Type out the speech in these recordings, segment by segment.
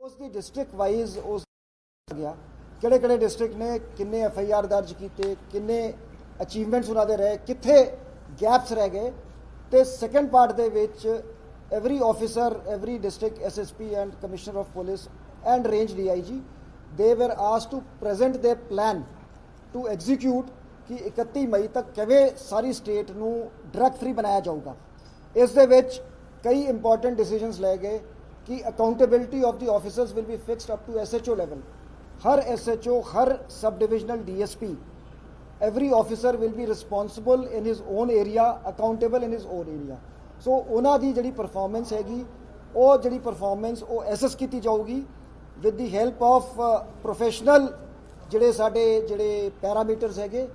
ਉਸ ਦੀ district wise ਉਸ ਗਿਆ। ਕਿਹੜੇ ਕਿਹੜੇ ਡਿਸਟ੍ਰਿਕਟ ਨੇ, ਕਿੰਨੇ ਐਫ ਆਈ ਆਰ ਦਰਜ ਕੀਤੇ, ਕਿੰਨੇ ਅਚੀਵਮੈਂਟਸ ਉਹਨਾਂ ਦੇ ਰਹੇ, ਕਿੱਥੇ ਗੈਪਸ ਰਹਿ ਗਏ। ਤੇ ਸੈਕੰਡ ਪਾਰਟ ਦੇ ਵਿੱਚ every officer every district S S P and commissioner of police and range D I G they were asked to present the plan to execute ਕਿ 31 ਮਈ ਤੱਕ ਕਿਵੇਂ ਸਾਰੀ ਸਟੇਟ ਨੂੰ ਡਰੱਗ ਫ੍ਰੀ ਬਣਾਇਆ ਜਾਊਗਾ ਇਸ ਦੇ ਵਿੱਚ ਕਈ ਇੰਪੋਰਟੈਂਟ ਡਿਸੀਜਨਸ ਲੈ ਗਏ ਕਿ accountability of the officers will be fixed up to SHO level Har SHO Har sub divisional DSP every officer will be responsible in his own area, accountable in his own area. So ਉਹਨਾਂ ਦੀ ਜਿਹੜੀ performance ਹੈਗੀ ਉਹ ਜਿਹੜੀ performance ਉਹ assess ਕੀਤੀ ਜਾਊਗੀ with the help of professional ਜਿਹੜੇ ਸਾਡੇ ਜਿਹੜੇ ਪੈਰਾਮੀਟਰਸ ਹੈਗੇ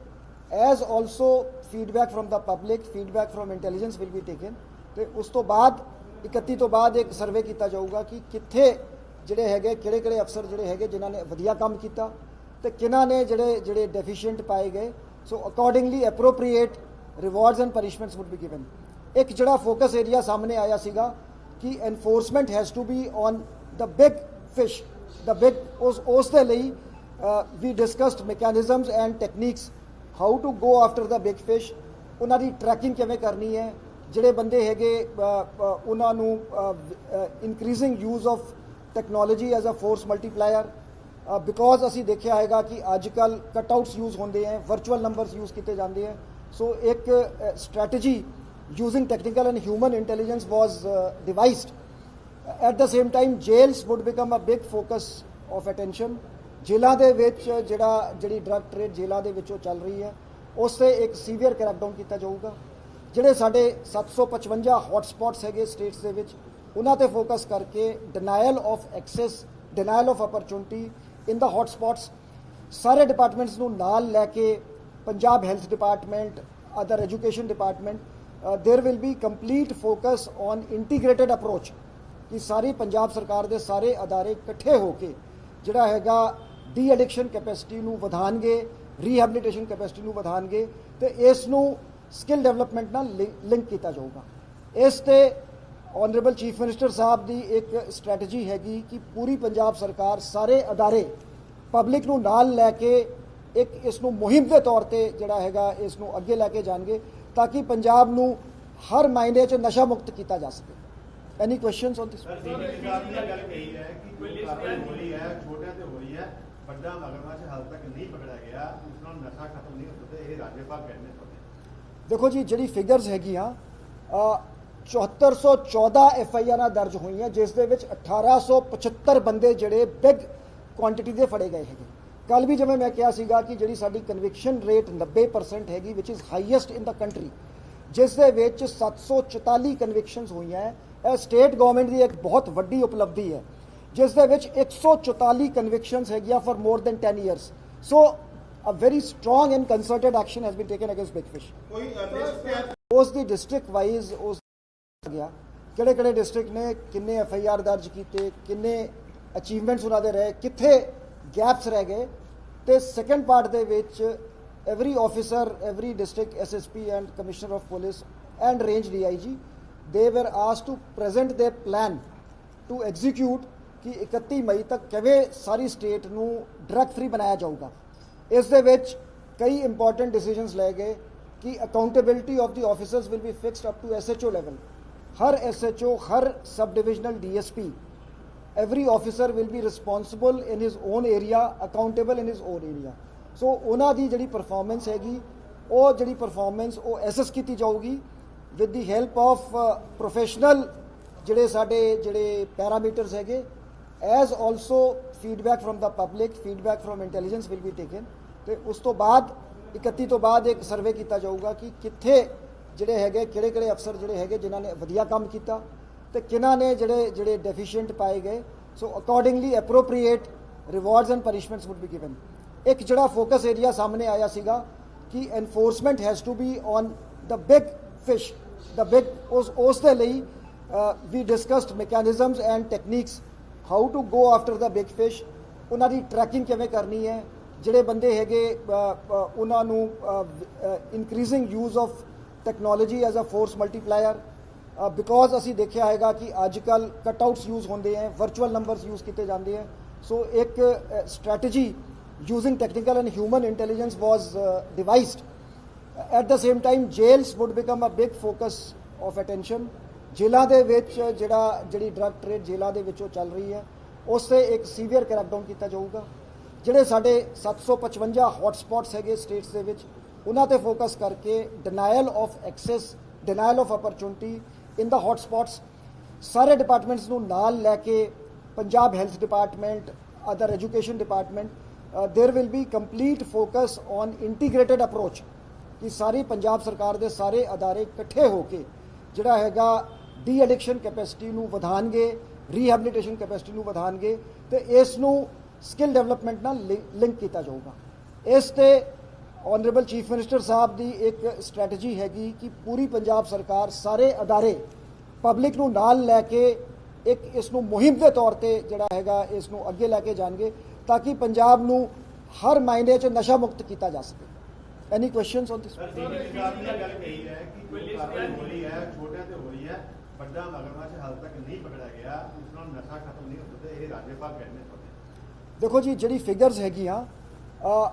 as also feedback from the public feedback from intelligence will be taken ਤੇ ਉਸ ਤੋਂ ਬਾਅਦ 31 ਤੋਂ ਬਾਅਦ ਇੱਕ ਸਰਵੇ ਕੀਤਾ ਜਾਊਗਾ ਕਿ ਕਿੱਥੇ ਜਿਹੜੇ ਹੈਗੇ, ਕਿਹੜੇ ਕਿਹੜੇ ਅਫਸਰ ਜਿਹੜੇ ਹੈਗੇ, ਜਿਨ੍ਹਾਂ ਨੇ ਵਧੀਆ ਕੰਮ ਕੀਤਾ ਤੇ ਕਿਹਨਾਂ ਨੇ ਜਿਹੜੇ ਜਿਹੜੇ ਡੈਫੀਸ਼ੀਐਂਟ ਪਾਏ ਗਏ। So accordingly appropriate rewards and punishments would be given ਇੱਕ ਜਿਹੜਾ ਫੋਕਸ ਏਰੀਆ ਸਾਹਮਣੇ ਆਇਆ ਸੀਗਾ ਕਿ enforcement has to be on the big fish the big ਉਸ ਉਸ ਦੇ ਲਈ ਵੀ discussed mechanisms and techniques how to go after the big fish ਉਹਨਾਂ ਦੀ ਟਰੈਕਿੰਗ ਕਿਵੇਂ ਕਰਨੀ ਹੈ ਜਿਹੜੇ ਬੰਦੇ ਹੈਗੇ ਉਹਨਾਂ ਨੂੰ increasing use of technology as a force multiplier because ਅਸੀਂ ਦੇਖਿਆ ਹੈਗਾ ਕਿ ਅੱਜ ਕੱਲ ਕਟਆਊਟਸ ਯੂਜ਼ ਹੁੰਦੇ ਹੈ ਵਰਚੁਅਲ ਨੰਬਰਸ ਯੂਜ਼ ਕੀਤੇ ਜਾਂਦੇ ਹੈ। ਸੋ ਇੱਕ strategy using technical and human intelligence was devised at the same time jails would become a big focus of attention ਜੇਲ੍ਹਾਂ ਦੇ ਵਿੱਚ ਜਿਹੜਾ, ਜਿਹੜੀ ਡਰਗ ਟ੍ਰੇਡ ਜੇਲ੍ਹਾਂ ਦੇ ਵਿੱਚੋਂ ਚੱਲ ਰਹੀ ਹੈ, ਉਸ ਤੇ ਇੱਕ ਸੀਵੀਅਰ ਕ੍ਰੈਕਡਾਊਨ ਕੀਤਾ ਜਾਊਗਾ। ਜਿਹੜੇ ਸਾਡੇ 755 ਹੌਟਸਪੌਟਸ ਹੈਗੇ ਸਟੇਟਸ ਦੇ ਵਿੱਚ ਉਹਨਾਂ ਤੇ ਫੋਕਸ ਕਰਕੇ denial of access denial of opportunity in the hotspots ਸਾਰੇ ਡਿਪਾਰਟਮੈਂਟਸ ਨੂੰ ਨਾਲ ਲੈ ਕੇ Punjab health department other education department there will be complete focus on integrated approach ਕਿ ਸਾਰੀ ਪੰਜਾਬ ਸਰਕਾਰ ਦੇ ਸਾਰੇ ਅਦਾਰੇ ਇਕੱਠੇ ਹੋ ਕੇ ਜਿਹੜਾ ਹੈਗਾ ਡੀ ਐਡਿਕਸ਼ਨ ਕੈਪੈਸਿਟੀ ਨੂੰ ਵਧਾਣਗੇ ਰੀਹੈਬਿਲਿਟੇਸ਼ਨ ਕੈਪੈਸਿਟੀ ਨੂੰ ਵਧਾਣਗੇ ਤੇ ਇਸ ਨੂੰ ਸਕਿੱਲ ਡਿਵੈਲਪਮੈਂਟ ਨਾਲ ਲਿੰਕ ਕੀਤਾ ਜਾਊਗਾ। ਇਸ ਤੇ ਆਨਰੇਬਲ ਚੀਫ ਮਿਨਿਸਟਰ ਸਾਹਿਬ ਦੀ ਇੱਕ ਸਟ੍ਰੈਟਜੀ ਹੈਗੀ ਕਿ ਪੂਰੀ ਪੰਜਾਬ ਸਰਕਾਰ ਸਾਰੇ ਅਦਾਰੇ ਪਬਲਿਕ ਨੂੰ ਨਾਲ ਲੈ ਕੇ ਇੱਕ ਇਸ ਨੂੰ ਮੁਹਿੰਮ ਦੇ ਤੌਰ ਤੇ ਜਿਹੜਾ ਹੈਗਾ ਇਸ ਨੂੰ ਅੱਗੇ ਲੈ ਕੇ ਜਾਣਗੇ ਤਾਂ ਕਿ ਪੰਜਾਬ ਨੂੰ ਹਰ ਮਾਇਨੇ 'ਚ ਨਸ਼ਾ ਮੁਕਤ ਕੀਤਾ ਜਾ ਸਕੇ। ਐਨੀ ਕੁਐਸਚਨਸ ਔਨ ਦਿਸ ਗੱਲ ਕਹੀ ਹੈ ਕਿ ਕਾਰਵਾਈ ਹੋਈ ਹੈ ਛੋਟਿਆਂ ਤੇ ਹੋਈ ਹੈ ਵੱਡਾ ਮਗਰਮੱਛ ਹਾਲ ਤੱਕ ਨਹੀਂ ਪਕੜਿਆ ਗਿਆ ਉਸ ਨਾਲ ਨਸ਼ਾ ਖਤਮ ਨਹੀਂ ਹੋ ਸਕਦਾ ਇਹ ਰਾਜੇਪਾਲ ਕਹਿੰਦੇ ਨੇ। ਦੇਖੋ ਜੀ ਜਿਹੜੀ ਫਿਗਰਸ ਹੈਗੀਆਂ ਅ, 7414 ਐਫ ਆਈ ਆਰਾਂ ਦਰਜ ਹੋਈਆਂ ਜਿਸ ਦੇ ਵਿੱਚ 1875 ਬੰਦੇ ਜਿਹੜੇ ਬਿਗ ਕੁਆਂਟੀਟੀ ਦੇ ਫੜੇ ਗਏ ਹੈਗੇ ਕੱਲ ਵੀ ਜਿਵੇਂ ਮੈਂ ਕਿਹਾ ਸੀਗਾ ਕਿ ਜਿਹੜੀ ਸਾਡੀ ਕਨਵਿਕਸ਼ਨ ਰੇਟ 90% ਹੈਗੀ which is highest in the country ਜਿਸ ਦੇ ਵਿੱਚ 744 ਕਨਵਿਕਸ਼ਨਸ ਹੋਈਆਂ ਹੈ। ਇਹ ਸਟੇਟ ਗਵਰਨਮੈਂਟ ਦੀ ਇੱਕ ਬਹੁਤ ਵੱਡੀ ਉਪਲਬਧੀ ਹੈ ਜਿਸ ਦੇ ਵਿੱਚ 144 ਕਨਵਿਕਸ਼ਨਸ ਹੈਗੀਆਂ for more than 10 years so a very strong and concerted action has been taken against big fish. ਉਸ ਦੀ ਡਿਸਟ੍ਰਿਕਟ ਵਾਈਜ਼ ਉਸ ਗਿਆ ਕਿਹੜੇ ਕਿਹੜੇ ਡਿਸਟ੍ਰਿਕਟ ਨੇ ਕਿੰਨੇ ਐਫ ਆਈ ਆਰ ਦਰਜ ਕੀਤੇ ਕਿੰਨੇ ਅਚੀਵਮੈਂਟਸ ਉਹਨਾਂ ਦੇ ਰਹੇ ਕਿੱਥੇ ਗੈਪਸ ਰਹਿ ਗਏ ਤੇ ਸੈਕੰਡ ਪਾਰਟ ਦੇ ਵਿੱਚ every officer every district SSP and commissioner of police and range DIG they were asked to present the plan to execute ਕਿ 31 ਮਈ ਤੱਕ ਕਿਵੇਂ ਸਾਰੀ ਸਟੇਟ ਨੂੰ ਡਰਗ ਫ੍ਰੀ ਬਣਾਇਆ ਜਾਊਗਾ ਇਸ ਦੇ ਵਿੱਚ ਕਈ ਇੰਪੋਰਟੈਂਟ ਡਿਸੀਜਨਸ ਲਏ ਗਏ ਕਿ accountability of the officers will be fixed up to SHO level Har SHO Har sub divisional DSP every officer will be responsible in his own area, accountable in his own area. So ਉਹਨਾਂ ਦੀ ਜਿਹੜੀ performance ਹੈਗੀ ਉਹ ਜਿਹੜੀ performance ਉਹ assess ਕੀਤੀ ਜਾਊਗੀ with the help of professional ਜਿਹੜੇ ਸਾਡੇ ਜਿਹੜੇ ਪੈਰਾਮੀਟਰਸ ਹੈਗੇ as also feedback from the public feedback from intelligence will be taken ਤੇ ਉਸ ਤੋਂ ਬਾਅਦ 31 ਤੋਂ ਬਾਅਦ ਇੱਕ ਸਰਵੇ ਕੀਤਾ ਜਾਊਗਾ ਕਿ ਕਿੱਥੇ ਜਿਹੜੇ ਹੈਗੇ, ਕਿਹੜੇ ਕਿਹੜੇ ਅਫਸਰ ਜਿਹੜੇ ਹੈਗੇ ਜਿਨ੍ਹਾਂ ਨੇ ਵਧੀਆ ਕੰਮ ਕੀਤਾ ਤੇ ਕਿਹਨਾਂ ਨੇ ਜਿਹੜੇ ਜਿਹੜੇ ਡੈਫੀਸ਼ੀਐਂਟ ਪਾਏ ਗਏ। So accordingly appropriate rewards and punishments would be given ਇੱਕ ਜਿਹੜਾ ਫੋਕਸ ਏਰੀਆ ਸਾਹਮਣੇ ਆਇਆ ਸੀਗਾ ਕਿ enforcement has to be on the big fish the big ਉਸ ਉਸ ਦੇ ਲਈ ਵੀ discussed mechanisms and techniques how to go after the big fish ਉਹਨਾਂ ਦੀ ਟਰੈਕਿੰਗ ਕਿਵੇਂ ਕਰਨੀ ਹੈ, ਜਿਹੜੇ ਬੰਦੇ ਹੈਗੇ ਉਹਨਾਂ ਨੂੰ increasing use of technology as a force multiplier because ਅਸੀਂ ਦੇਖਿਆ ਹੈਗਾ ਕਿ ਅੱਜ ਕੱਲ ਕਟਆਊਟਸ ਯੂਜ਼ ਹੁੰਦੇ ਹੈ ਵਰਚੁਅਲ ਨੰਬਰਸ ਯੂਜ਼ ਕੀਤੇ ਜਾਂਦੇ ਹੈ। ਸੋ ਇੱਕ strategy using technical and human intelligence was devised at the same time jails would become a big focus of attention ਜੇਲ੍ਹਾਂ ਦੇ ਵਿੱਚ ਜਿਹੜਾ ਜਿਹੜੀ ਡਰਗ ਟ੍ਰੇਡ ਜੇਲ੍ਹਾਂ ਦੇ ਵਿੱਚੋਂ ਚੱਲ ਰਹੀ ਹੈ ਉਸ ਤੇ ਇੱਕ ਸੀਵੀਅਰ ਕ੍ਰੈਕਡਾਊਨ ਕੀਤਾ ਜਾਊਗਾ ਜਿਹੜੇ ਸਾਡੇ 755 ਹੌਟਸਪੌਟਸ ਹੈਗੇ ਸਟੇਟਸ ਦੇ ਵਿੱਚ ਉਹਨਾਂ ਤੇ ਫੋਕਸ ਕਰਕੇ denial of access denial of opportunity in the hotspots ਸਾਰੇ ਡਿਪਾਰਟਮੈਂਟਸ ਨੂੰ ਨਾਲ ਲੈ ਕੇ Punjab health department other education department there will be complete focus on integrated approach ਕਿ ਸਾਰੀ ਪੰਜਾਬ ਸਰਕਾਰ ਦੇ ਸਾਰੇ ਅਦਾਰੇ ਇਕੱਠੇ ਹੋ ਕੇ ਜਿਹੜਾ ਹੈਗਾ ਡੀ ਐਡਿਕਸ਼ਨ ਕੈਪੈਸਿਟੀ ਨੂੰ ਵਧਾਣਗੇ ਰੀਹੈਬਿਲਿਟੇਸ਼ਨ ਕੈਪੈਸਿਟੀ ਨੂੰ ਵਧਾਣਗੇ ਤੇ ਇਸ ਨੂੰ ਸਕਿੱਲ ਡਿਵੈਲਪਮੈਂਟ ਨਾਲ ਲਿੰਕ ਕੀਤਾ ਜਾਊਗਾ। ਇਸ ਤੇ ਆਨਰੇਬਲ ਚੀਫ ਮਿਨਿਸਟਰ ਸਾਹਿਬ ਦੀ ਇੱਕ ਸਟ੍ਰੈਟਜੀ ਹੈਗੀ ਕਿ ਪੂਰੀ ਪੰਜਾਬ ਸਰਕਾਰ ਸਾਰੇ ਅਦਾਰੇ ਪਬਲਿਕ ਨੂੰ ਨਾਲ ਲੈ ਕੇ ਇੱਕ ਇਸ ਨੂੰ ਮੁਹਿੰਮ ਦੇ ਤੌਰ ਤੇ ਜਿਹੜਾ ਹੈਗਾ ਇਸ ਨੂੰ ਅੱਗੇ ਲੈ ਕੇ ਜਾਣਗੇ ਤਾਂ ਕਿ ਪੰਜਾਬ ਨੂੰ ਹਰ ਮਾਇਨੇ 'ਚ ਨਸ਼ਾ ਮੁਕਤ ਕੀਤਾ ਜਾ ਸਕੇ। Any questions on this sir DGP ਗੱਲ ਕਹੀ ਹੈ ਕਿ ਜੋ ਕਾਰਵਾਈ ਹੈ, ਛੋਟਿਆਂ ਤੇ ਹੋ ਰਹੀ ਹੈ ਵੱਡਾ ਮਗਰਮੱਛ ਹਾਲ ਤੱਕ ਨਹੀਂ ਪਕੜਿਆ ਗਿਆ ਉਸ ਨਾਲ ਨਸ਼ਾ ਖਤਮ ਨਹੀਂ ਹੋ ਇਹ ਰਾਜੇਪਾਲ ਕਹਿੰਦੇ ਦੇਖੋ ਜੀ ਜਿਹੜੀ ਫਿਗਰਸ ਹੈਗੀਆਂ ਅ,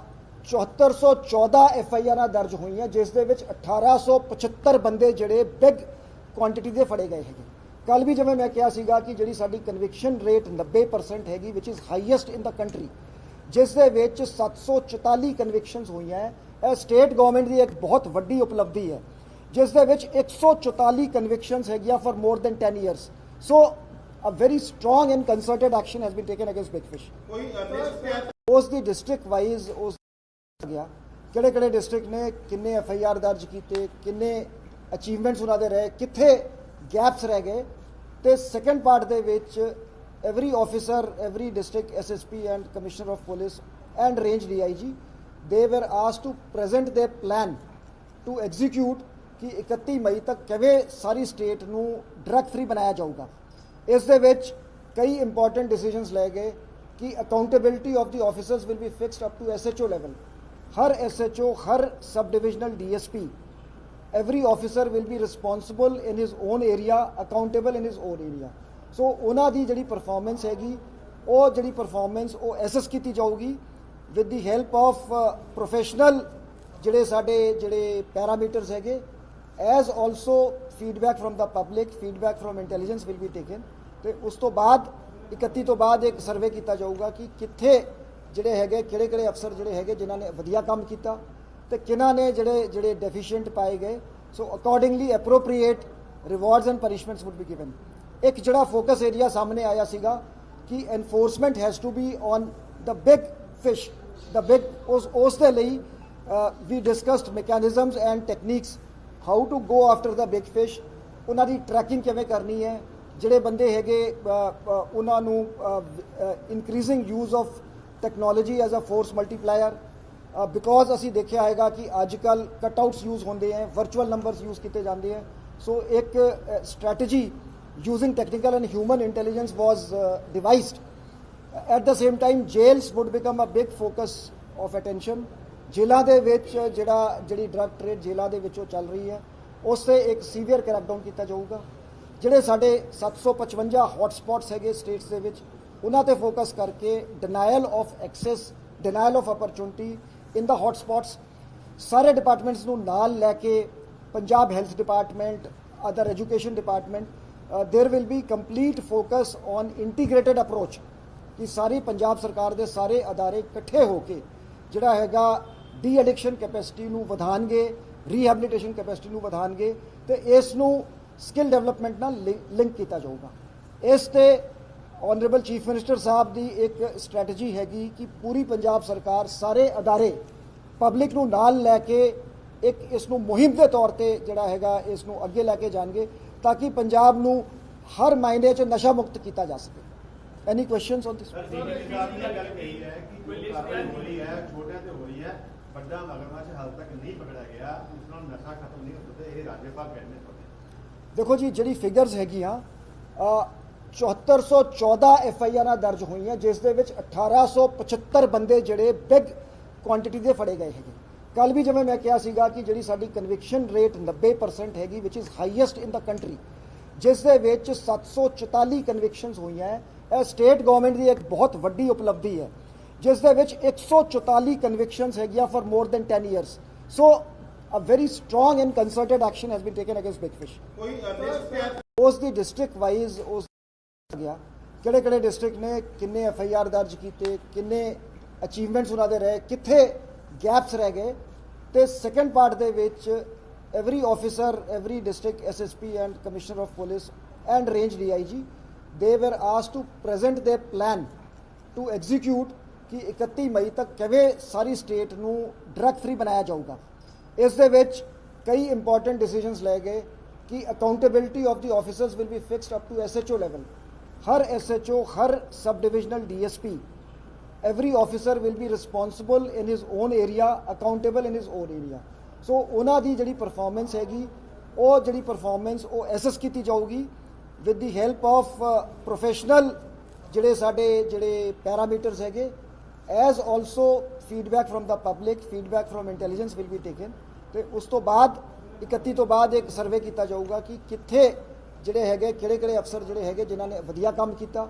7414 ਐਫ ਆਈ ਆਰਾਂ ਦਰਜ ਹੋਈਆਂ ਜਿਸ ਦੇ ਵਿੱਚ 1875 ਬੰਦੇ ਜਿਹੜੇ ਬਿਗ ਕੁਆਂਟੀਟੀ ਦੇ ਫੜੇ ਗਏ ਹੈਗੇ ਕੱਲ ਵੀ ਜਿਵੇਂ ਮੈਂ ਕਿਹਾ ਸੀਗਾ ਕਿ ਜਿਹੜੀ ਸਾਡੀ ਕਨਵਿਕਸ਼ਨ ਰੇਟ 90% ਹੈਗੀ which is highest in the country ਜਿਸ ਦੇ ਵਿੱਚ 744 ਕਨਵਿਕਸ਼ਨਸ ਹੋਈਆਂ ਹੈ। ਇਹ ਸਟੇਟ ਗਵਰਨਮੈਂਟ ਦੀ ਇੱਕ ਬਹੁਤ ਵੱਡੀ ਉਪਲਬਧੀ ਹੈ ਜਿਸ ਦੇ ਵਿੱਚ 144 ਕਨਵਿਕਸ਼ਨਸ ਹੈਗੀਆਂ for more than 10 years so a very strong and concerted action has been taken against big fish ਉਸ ਦੀ ਡਿਸਟ੍ਰਿਕਟ ਵਾਈਜ਼ ਉਸ ਗਿਆ। ਕਿਹੜੇ ਕਿਹੜੇ ਡਿਸਟ੍ਰਿਕਟ ਨੇ ਕਿੰਨੇ ਐਫ ਆਈ ਆਰ ਦਰਜ ਕੀਤੇ ਕਿੰਨੇ ਅਚੀਵਮੈਂਟਸ ਉਹਨਾਂ ਦੇ ਰਹੇ ਕਿੱਥੇ ਗੈਪਸ ਰਹਿ ਗਏ। ਤੇ ਸੈਕੰਡ ਪਾਰਟ ਦੇ ਵਿੱਚ every officer every district S S P and commissioner of police and range D I G they were asked to present the plan to execute ਕਿ 31 ਮਈ ਤੱਕ ਕਿਵੇਂ ਸਾਰੀ ਸਟੇਟ ਨੂੰ ਡਰੱਗ ਫ੍ਰੀ ਬਣਾਇਆ ਜਾਊਗਾ। ਇਸ ਦੇ ਵਿੱਚ ਕਈ ਇੰਪੋਰਟੈਂਟ ਡਿਸੀਜਨਸ ਲਏ ਗਏ ਕਿ accountability of the officers will be fixed up to SHO level Har SHO Har sub divisional DSP every officer will be responsible in his own area accountable in his own area so ਉਹਨਾਂ ਦੀ ਜਿਹੜੀ performance ਹੈਗੀ, ਉਹ ਜਿਹੜੀ performance ਉਹ assess ਕੀਤੀ ਜਾਊਗੀ with the help of professional ਜਿਹੜੇ ਸਾਡੇ, ਜਿਹੜੇ ਪੈਰਾਮੀਟਰਸ ਹੈਗੇ as also feedback from the public feedback from intelligence will be taken ਤੇ ਉਸ ਤੋਂ ਬਾਅਦ 31 ਤੋਂ ਬਾਅਦ ਇੱਕ ਸਰਵੇ ਕੀਤਾ ਜਾਊਗਾ ਕਿ ਕਿੱਥੇ ਜਿਹੜੇ ਹੈਗੇ, ਕਿਹੜੇ ਕਿਹੜੇ ਅਫਸਰ ਜਿਹੜੇ ਹੈਗੇ ਜਿਨ੍ਹਾਂ ਨੇ ਵਧੀਆ ਕੰਮ ਕੀਤਾ ਤੇ ਕਿਹਨਾਂ ਨੇ ਜਿਹੜੇ ਜਿਹੜੇ ਡੈਫੀਸ਼ੀਐਂਟ ਪਾਏ ਗਏ। So accordingly appropriate rewards and punishments would be given ਇੱਕ ਜਿਹੜਾ ਫੋਕਸ ਏਰੀਆ ਸਾਹਮਣੇ ਆਇਆ ਸੀਗਾ ਕਿ enforcement has to be on the big fish the big ਉਸ ਉਸ ਦੇ ਲਈ ਵੀ discussed mechanisms and techniques how to go after the big fish ਉਹਨਾਂ ਦੀ ਟਰੈਕਿੰਗ ਕਿਵੇਂ ਕਰਨੀ ਹੈ? ਜਿਹੜੇ ਬੰਦੇ ਹੈਗੇ ਉਹਨਾਂ ਨੂੰ increasing use of technology as a force multiplier because ਅਸੀਂ ਦੇਖਿਆ ਹੈਗਾ ਕਿ ਅੱਜ ਕੱਲ ਕਟਆਊਟਸ ਯੂਜ਼ ਹੁੰਦੇ ਹੈ ਵਰਚੁਅਲ ਨੰਬਰਸ ਯੂਜ਼ ਕੀਤੇ ਜਾਂਦੇ ਹੈ। ਸੋ ਇੱਕ strategy using technical and human intelligence was devised at the same time jails would become a big focus of attention ਜੇਲ੍ਹਾਂ ਦੇ ਵਿੱਚ ਜਿਹੜਾ ਜਿਹੜੀ ਡਰਗ ਟ੍ਰੇਡ ਜੇਲ੍ਹਾਂ ਦੇ ਵਿੱਚੋਂ ਚੱਲ ਰਹੀ ਹੈ ਉਸ ਤੇ ਇੱਕ ਸੀਵੀਅਰ ਕ੍ਰੈਕਡਾਊਨ ਕੀਤਾ ਜਾਊਗਾ ਜਿਹੜੇ ਸਾਡੇ 755 ਹੌਟਸਪੌਟਸ ਹੈਗੇ ਸਟੇਟਸ ਦੇ ਵਿੱਚ ਉਹਨਾਂ ਤੇ ਫੋਕਸ ਕਰਕੇ denial of access denial of opportunity in the hotspots ਸਾਰੇ ਡਿਪਾਰਟਮੈਂਟਸ ਨੂੰ ਨਾਲ ਲੈ ਕੇ Punjab health department other education department there will be complete focus on integrated approach ਕਿ ਸਾਰੀ ਪੰਜਾਬ ਸਰਕਾਰ ਦੇ ਸਾਰੇ ਅਦਾਰੇ ਇਕੱਠੇ ਹੋ ਕੇ ਜਿਹੜਾ ਹੈਗਾ ਡੀ ਐਡਿਕਸ਼ਨ ਕੈਪੈਸਿਟੀ ਨੂੰ ਵਧਾਣਗੇ ਰੀਹੈਬਿਲਿਟੇਸ਼ਨ ਕੈਪੈਸਿਟੀ ਨੂੰ ਵਧਾਣਗੇ ਤੇ ਇਸ ਨੂੰ ਸਕਿੱਲ ਡਿਵੈਲਪਮੈਂਟ ਨਾਲ ਲਿੰਕ ਕੀਤਾ ਜਾਊਗਾ। ਇਸ ਤੇ ਆਨਰੇਬਲ ਚੀਫ ਮਿਨਿਸਟਰ ਸਾਹਿਬ ਦੀ ਇੱਕ ਸਟ੍ਰੈਟਜੀ ਹੈਗੀ ਕਿ ਪੂਰੀ ਪੰਜਾਬ ਸਰਕਾਰ ਸਾਰੇ ਅਦਾਰੇ ਪਬਲਿਕ ਨੂੰ ਨਾਲ ਲੈ ਕੇ ਇੱਕ ਇਸ ਨੂੰ ਮੁਹਿੰਮ ਦੇ ਤੌਰ ਤੇ ਜਿਹੜਾ ਹੈਗਾ ਇਸ ਨੂੰ ਅੱਗੇ ਲੈ ਕੇ ਜਾਣਗੇ ਤਾਂ ਕਿ ਪੰਜਾਬ ਨੂੰ ਹਰ ਮਾਇਨੇ 'ਚ ਨਸ਼ਾ ਮੁਕਤ ਕੀਤਾ ਜਾ ਸਕੇ। Any questions on this sir DGP ਗੱਲ ਕਹੀ ਹੈ ਕਿ ਜੋ ਕਾਰਵਾਈ ਹੈ ਛੋਟਿਆਂ ਤੇ ਹੋ ਹੈ ਵੱਡਾ ਮਗਰਮੱਛ ਹਾਲ ਤੱਕ ਨਹੀਂ ਪਕੜਿਆ ਗਿਆ ਉਸ ਨਾਲ ਨਸ਼ਾ ਖਤਮ ਨਹੀਂ ਹੋ ਇਹ ਰਾਜੇਪਾਲ ਕਹਿੰਦੇ ਦੇਖੋ ਜੀ ਜਿਹੜੀ ਫਿਗਰਸ ਹੈਗੀਆਂ ਅ, 7414 ਐਫ ਆਈ ਆਰਾਂ ਦਰਜ ਹੋਈਆਂ ਜਿਸ ਦੇ ਵਿੱਚ 1875 ਬੰਦੇ ਜਿਹੜੇ ਬਿਗ ਕੁਆਂਟੀਟੀ ਦੇ ਫੜੇ ਗਏ ਹੈਗੇ ਕੱਲ ਵੀ ਜਿਵੇਂ ਮੈਂ ਕਿਹਾ ਸੀਗਾ ਕਿ ਜਿਹੜੀ ਸਾਡੀ ਕਨਵਿਕਸ਼ਨ ਰੇਟ 90% ਹੈਗੀ which is highest in the country ਜਿਸ ਦੇ ਵਿੱਚ 744 ਕਨਵਿਕਸ਼ਨਸ ਹੋਈਆਂ ਹੈ। ਇਹ ਸਟੇਟ ਗਵਰਨਮੈਂਟ ਦੀ ਇੱਕ ਬਹੁਤ ਵੱਡੀ ਉਪਲਬਧੀ ਹੈ ਜਿਸ ਦੇ ਵਿੱਚ 144 ਕਨਵਿਕਸ਼ਨਸ ਹੈਗੀਆਂ for more than 10 years so a very strong and concerted action has been taken against big fish ਉਸ ਦੀ ਡਿਸਟ੍ਰਿਕਟ ਵਾਈਜ਼ ਉਸ ਗਿਆ। ਕਿਹੜੇ ਕਿਹੜੇ ਡਿਸਟ੍ਰਿਕਟ ਨੇ ਕਿੰਨੇ ਐਫ ਆਈ ਆਰ ਦਰਜ ਕੀਤੇ ਕਿੰਨੇ ਅਚੀਵਮੈਂਟਸ ਉਹਨਾਂ ਦੇ ਰਹੇ ਕਿੱਥੇ ਗੈਪਸ ਰਹਿ ਗਏ। ਤੇ ਸੈਕੰਡ ਪਾਰਟ ਦੇ ਵਿੱਚ every officer every district S S P and commissioner of police and range D I G they were asked to present the plan to execute ਕਿ 31 ਮਈ ਤੱਕ ਕਿਵੇਂ ਸਾਰੀ ਸਟੇਟ ਨੂੰ ਡਰੱਗ ਫ੍ਰੀ ਬਣਾਇਆ ਜਾਊਗਾ। ਇਸ ਦੇ ਵਿੱਚ ਕਈ ਇੰਪੋਰਟੈਂਟ ਡਿਸੀਜਨਸ ਲਏ ਗਏ ਕਿ accountability of the officers will be fixed up to SHO level Har SHO Har sub divisional DSP every officer will be responsible in his own area accountable in his own area so ਉਹਨਾਂ ਦੀ ਜਿਹੜੀ performance ਹੈਗੀ, ਉਹ ਜਿਹੜੀ performance ਉਹ assess ਕੀਤੀ ਜਾਊਗੀ with the help of professional ਜਿਹੜੇ ਸਾਡੇ, ਜਿਹੜੇ ਪੈਰਾਮੀਟਰਸ ਹੈਗੇ as also feedback from the public feedback from intelligence will be taken ਤੇ ਉਸ ਤੋਂ ਬਾਅਦ 31 ਤੋਂ ਬਾਅਦ ਇੱਕ ਸਰਵੇ ਕੀਤਾ ਜਾਊਗਾ ਕਿ ਕਿੱਥੇ ਜਿਹੜੇ ਹੈਗੇ, ਕਿਹੜੇ ਕਿਹੜੇ ਅਫਸਰ ਜਿਹੜੇ ਹੈਗੇ ਜਿਨ੍ਹਾਂ ਨੇ ਵਧੀਆ ਕੰਮ ਕੀਤਾ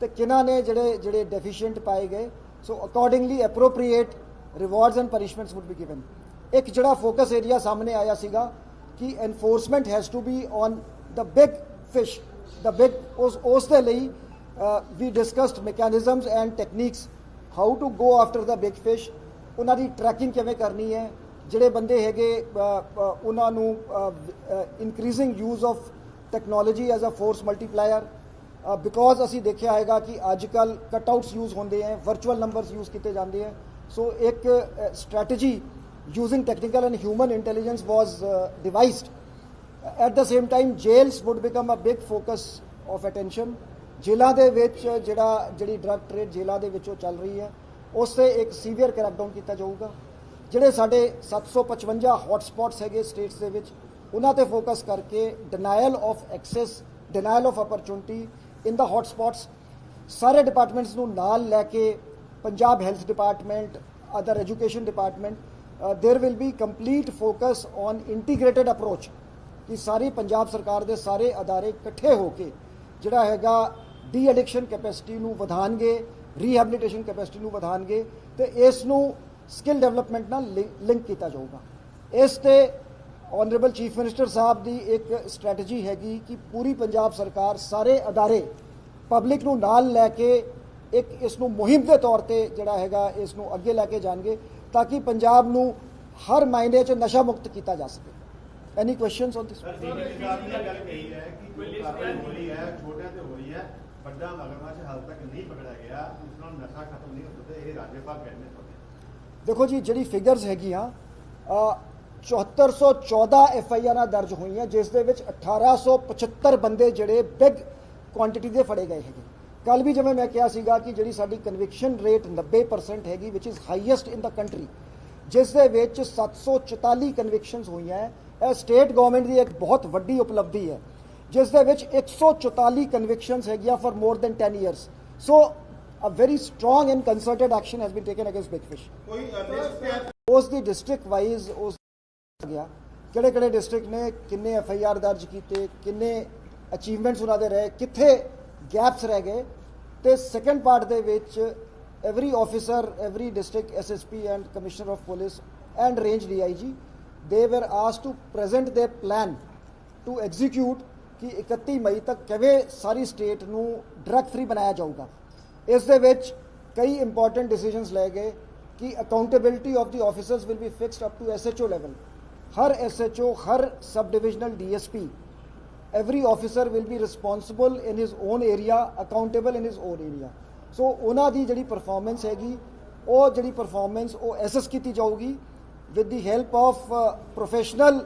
ਤੇ ਕਿਹਨਾਂ ਨੇ ਜਿਹੜੇ ਜਿਹੜੇ ਡੈਫੀਸ਼ੀਐਂਟ ਪਾਏ ਗਏ। So accordingly appropriate rewards and punishments would be given ਇੱਕ ਜਿਹੜਾ ਫੋਕਸ ਏਰੀਆ ਸਾਹਮਣੇ ਆਇਆ ਸੀਗਾ ਕਿ enforcement has to be on the big fish the big ਉਸ ਉਸ ਦੇ ਲਈ ਵੀ discussed mechanisms and techniques how to go after the big fish ਉਹਨਾਂ ਦੀ ਟਰੈਕਿੰਗ ਕਿਵੇਂ ਕਰਨੀ ਹੈ, ਜਿਹੜੇ ਬੰਦੇ ਹੈਗੇ ਉਹਨਾਂ ਨੂੰ increasing use of technology as a force multiplier because ਅਸੀਂ ਦੇਖਿਆ ਹੈਗਾ ਕਿ ਅੱਜ ਕੱਲ ਕਟਆਊਟਸ ਯੂਜ਼ ਹੁੰਦੇ ਹੈ ਵਰਚੁਅਲ ਨੰਬਰਸ ਯੂਜ਼ ਕੀਤੇ ਜਾਂਦੇ ਹੈ। ਸੋ ਇੱਕ strategy using technical and human intelligence was devised at the same time jails would become a big focus of attention ਜੇਲ੍ਹਾਂ ਦੇ ਵਿੱਚ ਜਿਹੜਾ ਜਿਹੜੀ ਡਰਗ ਟ੍ਰੇਡ ਜੇਲ੍ਹਾਂ ਦੇ ਵਿੱਚੋਂ ਚੱਲ ਰਹੀ ਹੈ ਉਸ ਤੇ ਇੱਕ ਸੀਵੀਅਰ ਕ੍ਰੈਕਡਾਊਨ ਕੀਤਾ ਜਾਊਗਾ ਜਿਹੜੇ ਸਾਡੇ 755 ਹੌਟਸਪੌਟਸ ਹੈਗੇ ਸਟੇਟਸ ਦੇ ਵਿੱਚ ਉਹਨਾਂ ਤੇ ਫੋਕਸ ਕਰਕੇ denial of access denial of opportunity in the hotspots ਸਾਰੇ ਡਿਪਾਰਟਮੈਂਟਸ ਨੂੰ ਨਾਲ ਲੈ ਕੇ Punjab health department other education department there will be complete focus on integrated approach ਕਿ ਸਾਰੀ ਪੰਜਾਬ ਸਰਕਾਰ ਦੇ ਸਾਰੇ ਅਦਾਰੇ ਇਕੱਠੇ ਹੋ ਕੇ ਜਿਹੜਾ ਹੈਗਾ ਡੀ ਐਡਿਕਸ਼ਨ ਕੈਪੈਸਿਟੀ ਨੂੰ ਵਧਾਣਗੇ ਰੀਹੈਬਿਲਿਟੇਸ਼ਨ ਕੈਪੈਸਿਟੀ ਨੂੰ ਵਧਾਣਗੇ ਤੇ ਇਸ ਨੂੰ ਸਕਿੱਲ ਡਿਵੈਲਪਮੈਂਟ ਨਾਲ ਲਿੰਕ ਕੀਤਾ ਜਾਊਗਾ। ਇਸ ਤੇ ਆਨਰੇਬਲ ਚੀਫ ਮਿਨਿਸਟਰ ਸਾਹਿਬ ਦੀ ਇੱਕ ਸਟ੍ਰੈਟਜੀ ਹੈਗੀ ਕਿ ਪੂਰੀ ਪੰਜਾਬ ਸਰਕਾਰ ਸਾਰੇ ਅਦਾਰੇ ਪਬਲਿਕ ਨੂੰ ਨਾਲ ਲੈ ਕੇ ਇੱਕ ਇਸ ਨੂੰ ਮੁਹਿੰਮ ਦੇ ਤੌਰ ਤੇ ਜਿਹੜਾ ਹੈਗਾ ਇਸ ਨੂੰ ਅੱਗੇ ਲੈ ਕੇ ਜਾਣਗੇ ਤਾਂ ਕਿ ਪੰਜਾਬ ਨੂੰ ਹਰ ਮਾਇਨੇ 'ਚ ਨਸ਼ਾ ਮੁਕਤ ਕੀਤਾ ਜਾ ਸਕੇ। Any questions on this sir senior ਗੱਲ ਕਹੀ ਹੈ ਕਿ ਜੋ ਕਾਰਵਾਈ ਹੈ, ਛੋਟਿਆਂ ਤੇ ਹੋਈ ਹੈ ਵੱਡਾ ਮਗਰਮੱਛ ਹਾਲ ਤੱਕ ਨਹੀਂ ਪਕੜਿਆ ਗਿਆ ਉਸ ਨਾਲ ਨਸ਼ਾ ਖਤਮ ਨਹੀਂ ਹੋ ਇਹ ਰਾਜੇਪਾਲ ਕਹਿੰਦੇ ਦੇਖੋ ਜੀ ਜਿਹੜੀ ਫਿਗਰਸ ਹੈਗੀਆਂ ਅ, 7414 ਐਫ ਆਈ ਆਰਾਂ ਦਰਜ ਹੋਈਆਂ ਜਿਸ ਦੇ ਵਿੱਚ 1875 ਬੰਦੇ ਜਿਹੜੇ ਬਿਗ ਕੁਆਂਟੀਟੀ ਦੇ ਫੜੇ ਗਏ ਹੈਗੇ ਕੱਲ ਵੀ ਜਿਵੇਂ ਮੈਂ ਕਿਹਾ ਸੀਗਾ ਕਿ ਜਿਹੜੀ ਸਾਡੀ ਕਨਵਿਕਸ਼ਨ ਰੇਟ 90% ਹੈਗੀ which is highest in the country ਜਿਸ ਦੇ ਵਿੱਚ 744 ਕਨਵਿਕਸ਼ਨਸ ਹੋਈਆਂ ਹੈ। ਇਹ ਸਟੇਟ ਗਵਰਨਮੈਂਟ ਦੀ ਇੱਕ ਬਹੁਤ ਵੱਡੀ ਉਪਲਬਧੀ ਹੈ ਜਿਸ ਦੇ ਵਿੱਚ 144 ਕਨਵਿਕਸ਼ਨਸ ਹੈਗੀਆਂ for more than 10 years so a very strong and concerted action has been taken against big fish ਉਸ ਦੀ ਡਿਸਟ੍ਰਿਕਟ ਵਾਈਜ਼ ਉਸ ਗਿਆ। ਕਿਹੜੇ ਕਿਹੜੇ ਡਿਸਟ੍ਰਿਕਟ ਨੇ ਕਿੰਨੇ ਐਫ ਆਈ ਆਰ ਦਰਜ ਕੀਤੇ ਕਿੰਨੇ ਅਚੀਵਮੈਂਟਸ ਉਹਨਾਂ ਦੇ ਰਹੇ ਕਿੱਥੇ ਗੈਪਸ ਰਹਿ ਗਏ। ਤੇ ਸੈਕੰਡ ਪਾਰਟ ਦੇ ਵਿੱਚ every officer every district S S P and commissioner of police and range D I G they were asked to present the plan to execute ਕਿ 31 ਮਈ ਤੱਕ ਕਿਵੇਂ ਸਾਰੀ ਸਟੇਟ ਨੂੰ ਡਰੱਗ ਫ੍ਰੀ ਬਣਾਇਆ ਜਾਊਗਾ। ਇਸ ਦੇ ਵਿੱਚ ਕਈ ਇੰਪੋਰਟੈਂਟ ਡਿਸੀਜਨਸ ਲਏ ਗਏ ਕਿ accountability of the officers will be fixed up to SHO level Har SHO Har sub divisional DSP every officer will be responsible in his own area accountable in his own area so ਉਹਨਾਂ ਦੀ ਜਿਹੜੀ performance ਹੈਗੀ, ਉਹ ਜਿਹੜੀ performance ਉਹ assess ਕੀਤੀ ਜਾਊਗੀ with the help of professional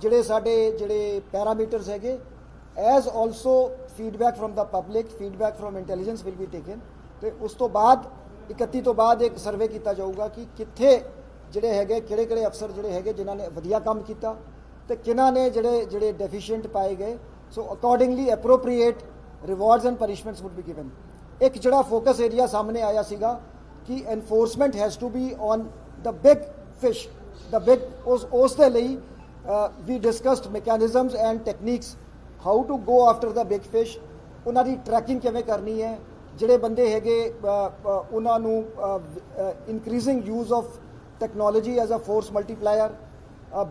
ਜਿਹੜੇ ਸਾਡੇ, ਜਿਹੜੇ ਪੈਰਾਮੀਟਰਸ ਹੈਗੇ as also feedback from the public feedback from intelligence will be taken ਤੇ ਉਸ ਤੋਂ ਬਾਅਦ 31 ਤੋਂ ਬਾਅਦ ਇੱਕ ਸਰਵੇ ਕੀਤਾ ਜਾਊਗਾ ਕਿ ਕਿੱਥੇ ਜਿਹੜੇ ਹੈਗੇ, ਕਿਹੜੇ ਕਿਹੜੇ ਅਫਸਰ ਜਿਹੜੇ ਹੈਗੇ ਜਿਨ੍ਹਾਂ ਨੇ ਵਧੀਆ ਕੰਮ ਕੀਤਾ ਤੇ ਕਿਹਨਾਂ ਨੇ ਜਿਹੜੇ ਜਿਹੜੇ ਡੈਫੀਸ਼ੀਐਂਟ ਪਾਏ ਗਏ। So accordingly appropriate rewards and punishments would be given ਇੱਕ ਜਿਹੜਾ ਫੋਕਸ ਏਰੀਆ ਸਾਹਮਣੇ ਆਇਆ ਸੀਗਾ ਕਿ enforcement has to be on the big fish the big ਉਸ ਉਸ ਦੇ ਲਈ ਵੀ discussed mechanisms and techniques how to go after the big fish ਉਹਨਾਂ ਦੀ ਟਰੈਕਿੰਗ ਕਿਵੇਂ ਕਰਨੀ ਹੈ, ਜਿਹੜੇ ਬੰਦੇ ਹੈਗੇ ਉਹਨਾਂ ਨੂੰ increasing use of technology as a force multiplier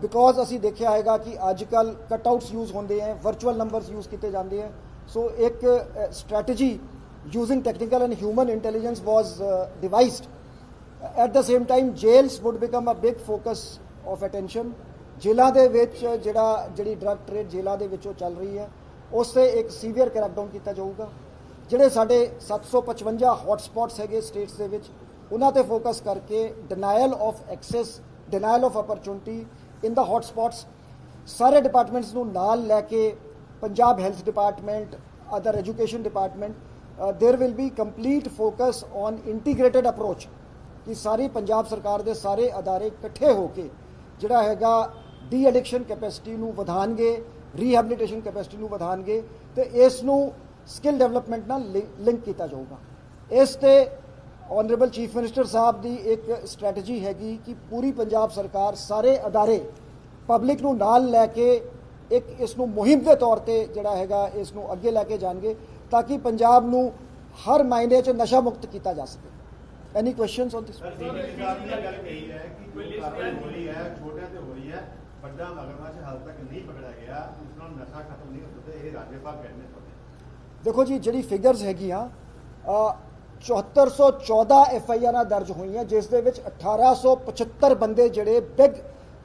because ਅਸੀਂ ਦੇਖਿਆ ਹੈਗਾ ਕਿ ਅੱਜ ਕੱਲ ਕਟਆਊਟਸ ਯੂਜ਼ ਹੁੰਦੇ ਹੈ ਵਰਚੁਅਲ ਨੰਬਰਸ ਯੂਜ਼ ਕੀਤੇ ਜਾਂਦੇ ਹੈ। ਸੋ ਇੱਕ strategy using technical and human intelligence was devised at the same time jails would become a big focus of attention ਜੇਲ੍ਹਾਂ ਦੇ ਵਿੱਚ ਜਿਹੜਾ ਜਿਹੜੀ ਡਰਗ ਟ੍ਰੇਡ ਜੇਲ੍ਹਾਂ ਦੇ ਵਿੱਚੋਂ ਚੱਲ ਰਹੀ ਹੈ ਉਸ ਤੇ ਇੱਕ ਸੀਵੀਅਰ ਕ੍ਰੈਕਡਾਊਨ ਕੀਤਾ ਜਾਊਗਾ ਜਿਹੜੇ ਸਾਡੇ 755 ਹੌਟਸਪੌਟਸ ਹੈਗੇ ਸਟੇਟਸ ਦੇ ਵਿੱਚ ਉਹਨਾਂ ਤੇ ਫੋਕਸ ਕਰਕੇ denial of access denial of opportunity in the hotspots ਸਾਰੇ ਡਿਪਾਰਟਮੈਂਟਸ ਨੂੰ ਨਾਲ ਲੈ ਕੇ Punjab health department other education department there will be complete focus on integrated approach ਕਿ ਸਾਰੀ ਪੰਜਾਬ ਸਰਕਾਰ ਦੇ ਸਾਰੇ ਅਦਾਰੇ ਇਕੱਠੇ ਹੋ ਕੇ ਜਿਹੜਾ ਹੈਗਾ ਡੀ ਐਡਿਕਸ਼ਨ ਕੈਪੈਸਿਟੀ ਨੂੰ ਵਧਾਣਗੇ ਰੀਹੈਬਿਲਿਟੇਸ਼ਨ ਕੈਪੈਸਿਟੀ ਨੂੰ ਵਧਾਣਗੇ ਤੇ ਇਸ ਨੂੰ ਸਕਿੱਲ ਡਿਵੈਲਪਮੈਂਟ ਨਾਲ ਲਿੰਕ ਕੀਤਾ ਜਾਊਗਾ। ਇਸ ਤੇ ਆਨਰੇਬਲ ਚੀਫ ਮਿਨਿਸਟਰ ਸਾਹਿਬ ਦੀ ਇੱਕ ਸਟ੍ਰੈਟਜੀ ਹੈਗੀ ਕਿ ਪੂਰੀ ਪੰਜਾਬ ਸਰਕਾਰ ਸਾਰੇ ਅਦਾਰੇ ਪਬਲਿਕ ਨੂੰ ਨਾਲ ਲੈ ਕੇ ਇੱਕ ਇਸ ਨੂੰ ਮੁਹਿੰਮ ਦੇ ਤੌਰ ਤੇ ਜਿਹੜਾ ਹੈਗਾ ਇਸ ਨੂੰ ਅੱਗੇ ਲੈ ਕੇ ਜਾਣਗੇ ਤਾਂ ਕਿ ਪੰਜਾਬ ਨੂੰ ਹਰ ਮਾਇਨੇ 'ਚ ਨਸ਼ਾ ਮੁਕਤ ਕੀਤਾ ਜਾ ਸਕੇ। Any questions on this sir senior ਗੱਲ ਕਹੀ ਹੈ ਕਿ ਜੋ ਕਾਰਵਾਈ ਹੈ ਛੋਟਿਆਂ ਤੇ ਹੋਈ ਹੈ ਵੱਡਾ ਮਗਰਮੱਛ ਹਾਲ ਤੱਕ ਨਹੀਂ ਪਕੜਿਆ ਗਿਆ ਉਸ ਨਾਲ ਨਸ਼ਾ ਖਤਮ ਨਹੀਂ ਹੋ ਇਹ ਰਾਜੇਪਾਲ ਕਹਿੰਦੇ ਦੇਖੋ ਜੀ ਜਿਹੜੀ ਫਿਗਰਸ ਹੈਗੀਆਂ ਅ, 7414 ਐਫ ਆਈ ਆਰਾਂ ਦਰਜ ਹੋਈਆਂ ਜਿਸ ਦੇ ਵਿੱਚ 1875 ਬੰਦੇ ਜਿਹੜੇ ਬਿਗ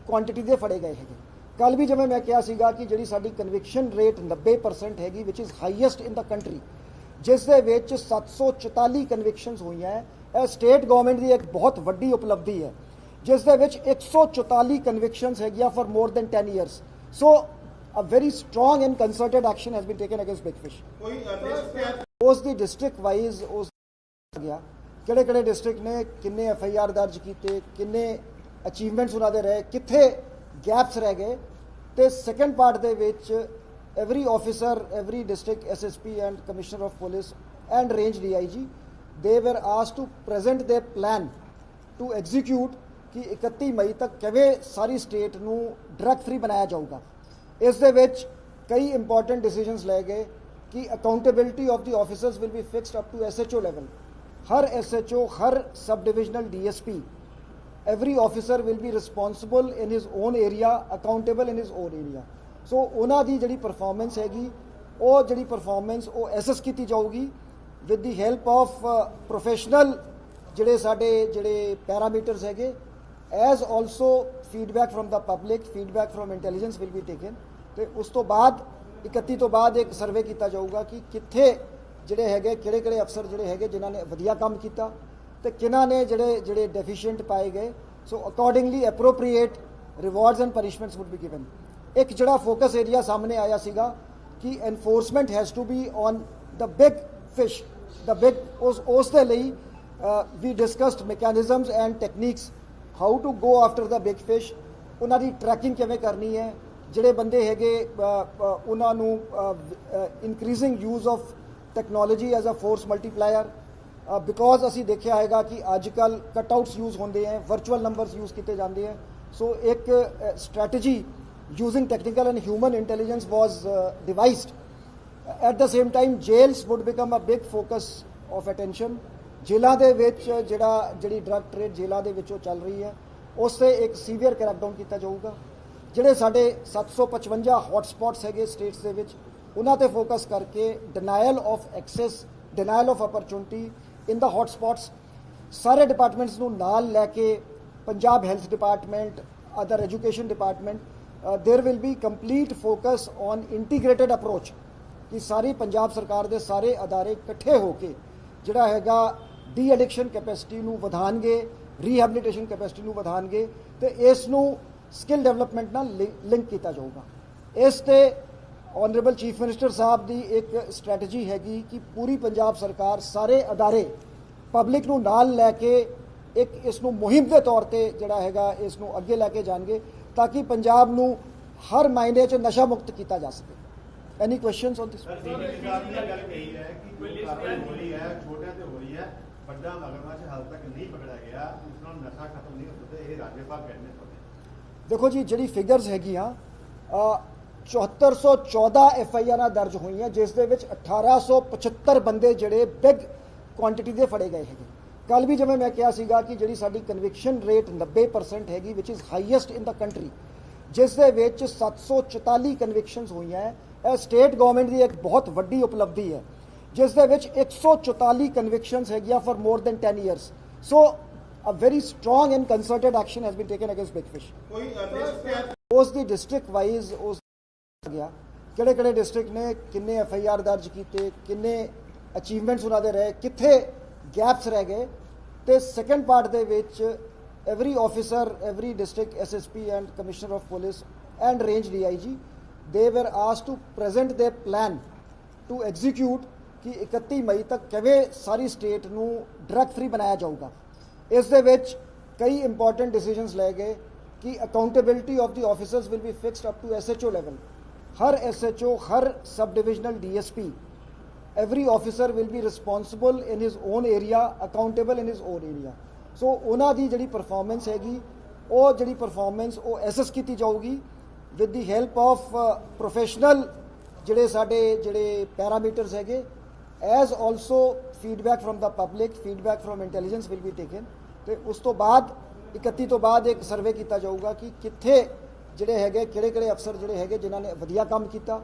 ਕੁਆਂਟੀਟੀ ਦੇ ਫੜੇ ਗਏ ਹੈਗੇ ਕੱਲ ਵੀ ਜਿਵੇਂ ਮੈਂ ਕਿਹਾ ਸੀਗਾ ਕਿ ਜਿਹੜੀ ਸਾਡੀ ਕਨਵਿਕਸ਼ਨ ਰੇਟ 90% ਹੈਗੀ which is highest in the country ਜਿਸ ਦੇ ਵਿੱਚ 744 ਕਨਵਿਕਸ਼ਨਸ ਹੋਈਆਂ ਹੈ। ਇਹ ਸਟੇਟ ਗਵਰਨਮੈਂਟ ਦੀ ਇੱਕ ਬਹੁਤ ਵੱਡੀ ਉਪਲਬਧੀ ਹੈ ਜਿਸ ਦੇ ਵਿੱਚ 144 ਕਨਵਿਕਸ਼ਨਸ ਹੈਗੀਆਂ for more than 10 years so a very strong and concerted action has been taken against big fish ਉਸ ਦੀ ਡਿਸਟ੍ਰਿਕਟ ਵਾਈਜ਼ ਉਸ ਗਿਆ। ਕਿਹੜੇ ਕਿਹੜੇ ਡਿਸਟ੍ਰਿਕਟ ਨੇ ਕਿੰਨੇ ਐਫ ਆਈ ਆਰ ਦਰਜ ਕੀਤੇ ਕਿੰਨੇ ਅਚੀਵਮੈਂਟਸ ਉਹਨਾਂ ਦੇ ਰਹੇ ਕਿੱਥੇ ਗੈਪਸ ਰਹਿ ਗਏ। ਤੇ ਸੈਕੰਡ ਪਾਰਟ ਦੇ ਵਿੱਚ every officer every district S S P and commissioner of police and range D I G they were asked to present the plan to execute ਕਿ 31 ਮਈ ਤੱਕ ਕਿਵੇਂ ਸਾਰੀ ਸਟੇਟ ਨੂੰ ਡਰੱਗ ਫ੍ਰੀ ਬਣਾਇਆ ਜਾਊਗਾ। ਇਸ ਦੇ ਵਿੱਚ ਕਈ ਇੰਪੋਰਟੈਂਟ ਡਿਸੀਜਨਸ ਲਏ ਗਏ ਕਿ accountability of the officers will be fixed up to SHO level Har SHO Har sub divisional DSP every officer will be responsible in his own area accountable in his own area so ਉਹਨਾਂ ਦੀ ਜਿਹੜੀ performance ਹੈਗੀ, ਉਹ ਜਿਹੜੀ performance ਉਹ assess ਕੀਤੀ ਜਾਊਗੀ with the help of professional ਜਿਹੜੇ ਸਾਡੇ, ਜਿਹੜੇ ਪੈਰਾਮੀਟਰਸ ਹੈਗੇ as also feedback from the public feedback from intelligence will be taken ਤੇ ਉਸ ਤੋਂ ਬਾਅਦ 31 ਤੋਂ ਬਾਅਦ ਇੱਕ ਸਰਵੇ ਕੀਤਾ ਜਾਊਗਾ ਕਿ ਕਿੱਥੇ ਜਿਹੜੇ ਹੈਗੇ, ਕਿਹੜੇ ਕਿਹੜੇ ਅਫਸਰ ਜਿਹੜੇ ਹੈਗੇ ਜਿਨ੍ਹਾਂ ਨੇ ਵਧੀਆ ਕੰਮ ਕੀਤਾ ਤੇ ਕਿਹਨਾਂ ਨੇ ਜਿਹੜੇ ਜਿਹੜੇ ਡੈਫੀਸ਼ੀਐਂਟ ਪਾਏ ਗਏ। So accordingly appropriate rewards and punishments would be given ਇੱਕ ਜਿਹੜਾ ਫੋਕਸ ਏਰੀਆ ਸਾਹਮਣੇ ਆਇਆ ਸੀਗਾ ਕਿ enforcement has to be on the big fish the big ਉਸ ਉਸ ਦੇ ਲਈ ਵੀ discussed mechanisms and techniques how to go after the big fish ਉਹਨਾਂ ਦੀ ਟਰੈਕਿੰਗ ਕਿਵੇਂ ਕਰਨੀ ਹੈ? ਜਿਹੜੇ ਬੰਦੇ ਹੈਗੇ ਉਹਨਾਂ ਨੂੰ increasing use of technology as a force multiplier because ਅਸੀਂ ਦੇਖਿਆ ਹੈਗਾ ਕਿ ਅੱਜ ਕੱਲ ਕਟਆਊਟਸ ਯੂਜ਼ ਹੁੰਦੇ ਹੈ ਵਰਚੁਅਲ ਨੰਬਰਸ ਯੂਜ਼ ਕੀਤੇ ਜਾਂਦੇ ਹੈ। ਸੋ ਇੱਕ strategy using technical and human intelligence was devised at the same time jails would become a big focus of attention ਜੇਲ੍ਹਾਂ ਦੇ ਵਿੱਚ ਜਿਹੜਾ ਜਿਹੜੀ ਡਰਗ ਟ੍ਰੇਡ ਜੇਲ੍ਹਾਂ ਦੇ ਵਿੱਚੋਂ ਚੱਲ ਰਹੀ ਹੈ ਉਸ ਤੇ ਇੱਕ ਸੀਵੀਅਰ ਕ੍ਰੈਕਡਾਊਨ ਕੀਤਾ ਜਾਊਗਾ ਜਿਹੜੇ ਸਾਡੇ 755 ਹੌਟਸਪੌਟਸ ਹੈਗੇ ਸਟੇਟਸ ਦੇ ਵਿੱਚ ਉਹਨਾਂ ਤੇ ਫੋਕਸ ਕਰਕੇ denial of access denial of opportunity in the hotspots ਸਾਰੇ ਡਿਪਾਰਟਮੈਂਟਸ ਨੂੰ ਨਾਲ ਲੈ ਕੇ Punjab health department other education department there will be complete focus on integrated approach ਕਿ ਸਾਰੀ ਪੰਜਾਬ ਸਰਕਾਰ ਦੇ ਸਾਰੇ ਅਦਾਰੇ ਇਕੱਠੇ ਹੋ ਕੇ ਜਿਹੜਾ ਹੈਗਾ ਡੀ ਐਡਿਕਸ਼ਨ ਕੈਪੈਸਿਟੀ ਨੂੰ ਵਧਾਣਗੇ ਰੀਹੈਬਿਲਿਟੇਸ਼ਨ ਕੈਪੈਸਿਟੀ ਨੂੰ ਵਧਾਣਗੇ ਤੇ ਇਸ ਨੂੰ ਸਕਿੱਲ ਡਿਵੈਲਪਮੈਂਟ ਨਾਲ ਲਿੰਕ ਕੀਤਾ ਜਾਊਗਾ। ਇਸ ਤੇ ਆਨਰੇਬਲ ਚੀਫ ਮਿਨਿਸਟਰ ਸਾਹਿਬ ਦੀ ਇੱਕ ਸਟ੍ਰੈਟਜੀ ਹੈਗੀ ਕਿ ਪੂਰੀ ਪੰਜਾਬ ਸਰਕਾਰ ਸਾਰੇ ਅਦਾਰੇ ਪਬਲਿਕ ਨੂੰ ਨਾਲ ਲੈ ਕੇ ਇੱਕ ਇਸ ਨੂੰ ਮੁਹਿੰਮ ਦੇ ਤੌਰ ਤੇ ਜਿਹੜਾ ਹੈਗਾ ਇਸ ਨੂੰ ਅੱਗੇ ਲੈ ਕੇ ਜਾਣਗੇ ਤਾਂ ਕਿ ਪੰਜਾਬ ਨੂੰ ਹਰ ਮਾਇਨੇ 'ਚ ਨਸ਼ਾ ਮੁਕਤ ਕੀਤਾ ਜਾ ਸਕੇ। Any questions on this sir senior ਗੱਲ ਕਹੀ ਹੈ ਕਿ ਜੋ ਕਾਰਵਾਈ ਹੈ ਛੋਟਿਆਂ ਤੇ ਹੋਈ ਹੈ ਵੱਡਾ ਮਗਰਮੱਛ ਹਾਲ ਤੱਕ ਨਹੀਂ ਪਕੜਿਆ ਗਿਆ ਉਸ ਨਾਲ ਨਸ਼ਾ ਖਤਮ ਨਹੀਂ ਹੋ ਇਹ ਰਾਜੇਪਾਲ ਕਹਿੰਦੇ ਦੇਖੋ ਜੀ ਜਿਹੜੀ ਫਿਗਰਸ ਹੈਗੀਆਂ ਅ, 7414 ਐਫ ਆਈ ਆਰਾਂ ਦਰਜ ਹੋਈਆਂ ਜਿਸ ਦੇ ਵਿੱਚ 1875 ਬੰਦੇ ਜਿਹੜੇ ਬਿਗ ਕੁਆਂਟੀਟੀ ਦੇ ਫੜੇ ਗਏ ਹੈਗੇ ਕੱਲ ਵੀ ਜਿਵੇਂ ਮੈਂ ਕਿਹਾ ਸੀਗਾ ਕਿ ਜਿਹੜੀ ਸਾਡੀ ਕਨਵਿਕਸ਼ਨ ਰੇਟ 90% ਹੈਗੀ which is highest in the country ਜਿਸ ਦੇ ਵਿੱਚ 744 ਕਨਵਿਕਸ਼ਨਸ ਹੋਈਆਂ ਹੈ। ਇਹ ਸਟੇਟ ਗਵਰਨਮੈਂਟ ਦੀ ਇੱਕ ਬਹੁਤ ਵੱਡੀ ਉਪਲਬਧੀ ਹੈ ਜਿਸ ਦੇ ਵਿੱਚ 144 ਕਨਵਿਕਸ਼ਨਸ ਹੈਗੀਆਂ for more than 10 years so a very strong and concerted action has been taken against big fish ਉਸ ਦੀ ਡਿਸਟ੍ਰਿਕਟ ਵਾਈਜ਼ ਉਸ ਗਿਆ। ਕਿਹੜੇ ਕਿਹੜੇ ਡਿਸਟ੍ਰਿਕਟ ਨੇ ਕਿੰਨੇ ਐਫ ਆਈ ਆਰ ਦਰਜ ਕੀਤੇ ਕਿੰਨੇ ਅਚੀਵਮੈਂਟਸ ਉਹਨਾਂ ਦੇ ਰਹੇ ਕਿੱਥੇ ਗੈਪਸ ਰਹਿ ਗਏ। ਤੇ ਸੈਕੰਡ ਪਾਰਟ ਦੇ ਵਿੱਚ every officer every district S S P and commissioner of police and range D I G they were asked to present the plan to execute ਕਿ 31 ਮਈ ਤੱਕ ਕਿਵੇਂ ਸਾਰੀ ਸਟੇਟ ਨੂੰ ਡਰੱਗ ਫ੍ਰੀ ਬਣਾਇਆ ਜਾਊਗਾ। ਇਸ ਦੇ ਵਿੱਚ ਕਈ ਇੰਪੋਰਟੈਂਟ ਡਿਸੀਜਨਸ ਲਏ ਗਏ ਕਿ accountability of the officers will be fixed up to SHO level Har SHO Har sub divisional DSP every officer will be responsible in his own area accountable in his own area so ਉਹਨਾਂ ਦੀ ਜਿਹੜੀ performance ਹੈਗੀ, ਉਹ ਜਿਹੜੀ performance ਉਹ assess ਕੀਤੀ ਜਾਊਗੀ with the help of professional ਜਿਹੜੇ ਸਾਡੇ, ਜਿਹੜੇ ਪੈਰਾਮੀਟਰਸ ਹੈਗੇ as also feedback from the public feedback from intelligence will be taken ਤੇ ਉਸ ਤੋਂ ਬਾਅਦ 31 ਤੋਂ ਬਾਅਦ ਇੱਕ ਸਰਵੇ ਕੀਤਾ ਜਾਊਗਾ ਕਿ ਕਿੱਥੇ ਜਿਹੜੇ ਹੈਗੇ, ਕਿਹੜੇ ਕਿਹੜੇ ਅਫਸਰ ਜਿਹੜੇ ਹੈਗੇ ਜਿਨ੍ਹਾਂ ਨੇ ਵਧੀਆ ਕੰਮ ਕੀਤਾ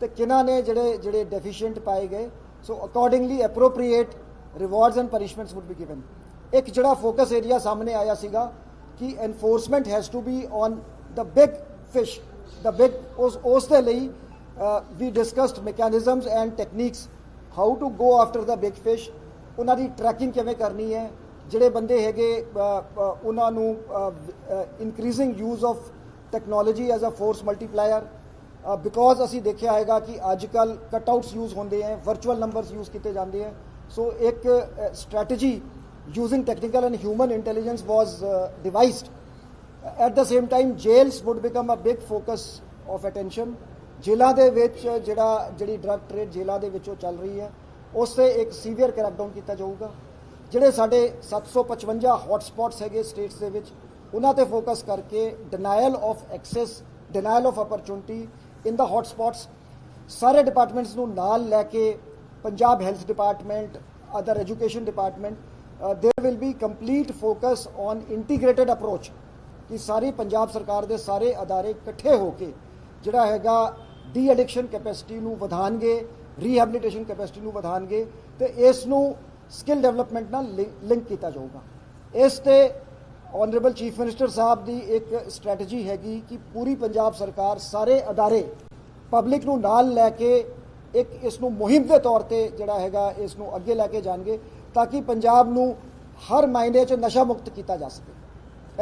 ਤੇ ਕਿਹਨਾਂ ਨੇ ਜਿਹੜੇ ਜਿਹੜੇ ਡੈਫੀਸ਼ੀਐਂਟ ਪਾਏ ਗਏ। So accordingly appropriate rewards and punishments would be given ਇੱਕ ਜਿਹੜਾ ਫੋਕਸ ਏਰੀਆ ਸਾਹਮਣੇ ਆਇਆ ਸੀਗਾ ਕਿ enforcement has to be on the big fish the big ਉਸ ਉਸ ਦੇ ਲਈ ਵੀ discussed mechanisms and techniques how to go after the big fish ਉਹਨਾਂ ਦੀ ਟਰੈਕਿੰਗ ਕਿਵੇਂ ਕਰਨੀ ਹੈ? ਜਿਹੜੇ ਬੰਦੇ ਹੈਗੇ ਉਹਨਾਂ ਨੂੰ increasing use of technology as a force multiplier because ਅਸੀਂ ਦੇਖਿਆ ਹੈਗਾ ਕਿ ਅੱਜ ਕੱਲ ਕਟਆਊਟਸ ਯੂਜ਼ ਹੁੰਦੇ ਹੈ ਵਰਚੁਅਲ ਨੰਬਰਸ ਯੂਜ਼ ਕੀਤੇ ਜਾਂਦੇ ਹੈ। ਸੋ ਇੱਕ strategy using technical and human intelligence was devised at the same time jails would become a big focus of attention ਜੇਲ੍ਹਾਂ ਦੇ ਵਿੱਚ ਜਿਹੜਾ ਜਿਹੜੀ ਡਰਗ ਟ੍ਰੇਡ ਜੇਲ੍ਹਾਂ ਦੇ ਵਿੱਚੋਂ ਚੱਲ ਰਹੀ ਹੈ ਉਸ ਤੇ ਇੱਕ ਸੀਵੀਅਰ ਕ੍ਰੈਕਡਾਊਨ ਕੀਤਾ ਜਾਊਗਾ ਜਿਹੜੇ ਸਾਡੇ 755 ਹੌਟਸਪੌਟਸ ਹੈਗੇ ਸਟੇਟਸ ਦੇ ਵਿੱਚ ਉਹਨਾਂ ਤੇ ਫੋਕਸ ਕਰਕੇ denial of access denial of opportunity in the hotspots ਸਾਰੇ ਡਿਪਾਰਟਮੈਂਟਸ ਨੂੰ ਨਾਲ ਲੈ ਕੇ Punjab health department other education department there will be complete focus on integrated approach ਕਿ ਸਾਰੀ ਪੰਜਾਬ ਸਰਕਾਰ ਦੇ ਸਾਰੇ ਅਦਾਰੇ ਇਕੱਠੇ ਹੋ ਕੇ ਜਿਹੜਾ ਹੈਗਾ ਡੀ ਐਡਿਕਸ਼ਨ ਕੈਪੈਸਿਟੀ ਨੂੰ ਵਧਾਣਗੇ ਰੀਹੈਬਿਲਿਟੇਸ਼ਨ ਕੈਪੈਸਿਟੀ ਨੂੰ ਵਧਾਣਗੇ ਤੇ ਇਸ ਨੂੰ ਸਕਿੱਲ ਡਿਵੈਲਪਮੈਂਟ ਨਾਲ ਲਿੰਕ ਕੀਤਾ ਜਾਊਗਾ। ਇਸ ਤੇ ਆਨਰੇਬਲ ਚੀਫ ਮਿਨਿਸਟਰ ਸਾਹਿਬ ਦੀ ਇੱਕ ਸਟ੍ਰੈਟਜੀ ਹੈਗੀ ਕਿ ਪੂਰੀ ਪੰਜਾਬ ਸਰਕਾਰ ਸਾਰੇ ਅਦਾਰੇ ਪਬਲਿਕ ਨੂੰ ਨਾਲ ਲੈ ਕੇ ਇੱਕ ਇਸ ਨੂੰ ਮੁਹਿੰਮ ਦੇ ਤੌਰ ਤੇ ਜਿਹੜਾ ਹੈਗਾ ਇਸ ਨੂੰ ਅੱਗੇ ਲੈ ਕੇ ਜਾਣਗੇ ਤਾਂ ਕਿ ਪੰਜਾਬ ਨੂੰ ਹਰ ਮਾਇਨੇ 'ਚ ਨਸ਼ਾ ਮੁਕਤ ਕੀਤਾ ਜਾ ਸਕੇ।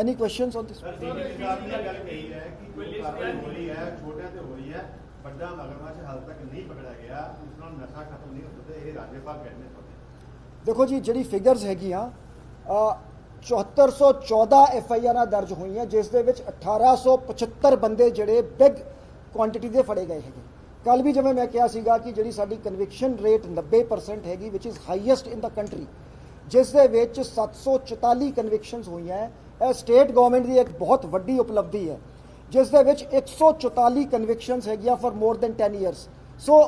Any questions on this sir DGP ਗੱਲ ਕਹੀ ਹੈ ਕਿ ਕੋਈ ਕਾਰਵਾਈ ਹੈ, ਛੋਟਿਆਂ ਤੇ ਹੋ ਰਹੀ ਹੈ ਵੱਡਾ ਮਗਰਮੱਛ ਹਾਲ ਤੱਕ ਨਹੀਂ ਪਕੜਿਆ ਗਿਆ ਉਸ ਨਾਲ ਨਸ਼ਾ ਖਤਮ ਨਹੀਂ ਹੋ ਇਹ ਰਾਜੇਪਾਲ ਕਹਿੰਦੇ ਦੇਖੋ ਜੀ ਜਿਹੜੀ ਫਿਗਰਸ ਹੈਗੀਆਂ ਅ, 7414 ਐਫ ਆਈ ਆਰਾਂ ਦਰਜ ਹੋਈਆਂ ਜਿਸ ਦੇ ਵਿੱਚ 1875 ਬੰਦੇ ਜਿਹੜੇ ਬਿਗ ਕੁਆਂਟੀਟੀ ਦੇ ਫੜੇ ਗਏ ਹੈਗੇ ਕੱਲ ਵੀ ਜਿਵੇਂ ਮੈਂ ਕਿਹਾ ਸੀਗਾ ਕਿ ਜਿਹੜੀ ਸਾਡੀ ਕਨਵਿਕਸ਼ਨ ਰੇਟ 90% ਹੈਗੀ which is highest in the country ਜਿਸ ਦੇ ਵਿੱਚ 744 ਕਨਵਿਕਸ਼ਨਸ ਹੋਈਆਂ ਹੈ। ਇਹ ਸਟੇਟ ਗਵਰਨਮੈਂਟ ਦੀ ਇੱਕ ਬਹੁਤ ਵੱਡੀ ਉਪਲਬਧੀ ਹੈ ਜਿਸ ਦੇ ਵਿੱਚ 144 ਕਨਵਿਕਸ਼ਨਸ ਹੈਗੀਆਂ for more than 10 years so